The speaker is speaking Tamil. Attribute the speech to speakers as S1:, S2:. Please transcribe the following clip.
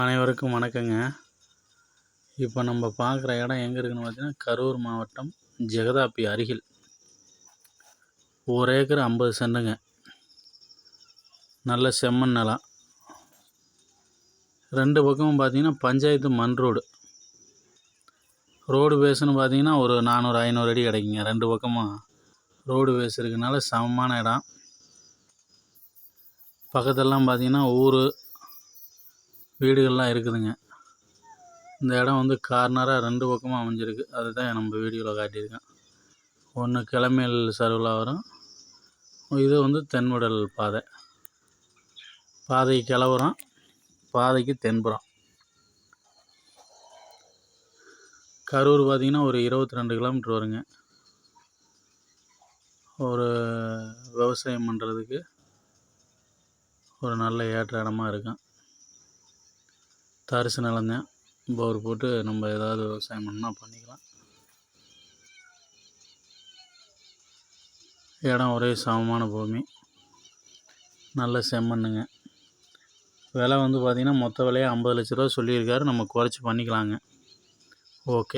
S1: அனைவருக்கும் வணக்கங்க. இப்போ நம்ம பார்க்குற இடம் எங்கே இருக்குன்னு பார்த்தீங்கன்னா கரூர் மாவட்டம் ஜெகதாப்பி அருகில். ஒரு ஏக்கர் ஐம்பது சென்டுங்க நல்ல செம்மண் நிலம். ரெண்டு பக்கமும் பார்த்தீங்கன்னா பஞ்சாயத்து மண் ரோடு. ரோடு பேஸ்னு பார்த்தீங்கன்னா ஒரு நானூறு ஐநூறு அடி கிடைக்குங்க. ரெண்டு பக்கமும் ரோடு பேஸ் இருக்கனால சமமான இடம். பக்கத்துலலாம் பார்த்தீங்கன்னா ஊர் வீடுகள்லாம் இருக்குதுங்க. இந்த இடம் வந்து கார்னராக ரெண்டு பக்கமும் அமைஞ்சிருக்கு. அதுதான் நம்ம வீடியோவில் காட்டியிருக்கேன். ஒன்று கிளமேல் சருவில் வரும். இது வந்து தென்முடல் பாதை. பாதை கிளவுறம். பாதைக்கு தென்புறம். கரூர் பார்த்திங்கன்னா ஒரு இருபத்தி ரெண்டு கிலோமீட்ரு வருங்க. ஒரு விவசாயம் பண்ணுறதுக்கு ஒரு நல்ல ஏற்ற இடமா இருக்கும். தரிசு நிலம்தான் போர் போட்டு நம்ம ஏதாவது விவசாயம் பண்ணால் பண்ணிக்கலாம். இடம் ஒரே சமமான பூமி. நல்ல செம்மண்ணுங்க. விலை வந்து பார்த்திங்கன்னா மொத்த விலையை ஐம்பது லட்ச ரூபா சொல்லியிருக்காரு. நம்ம குறைச்சி பண்ணிக்கலாங்க. ஓகே.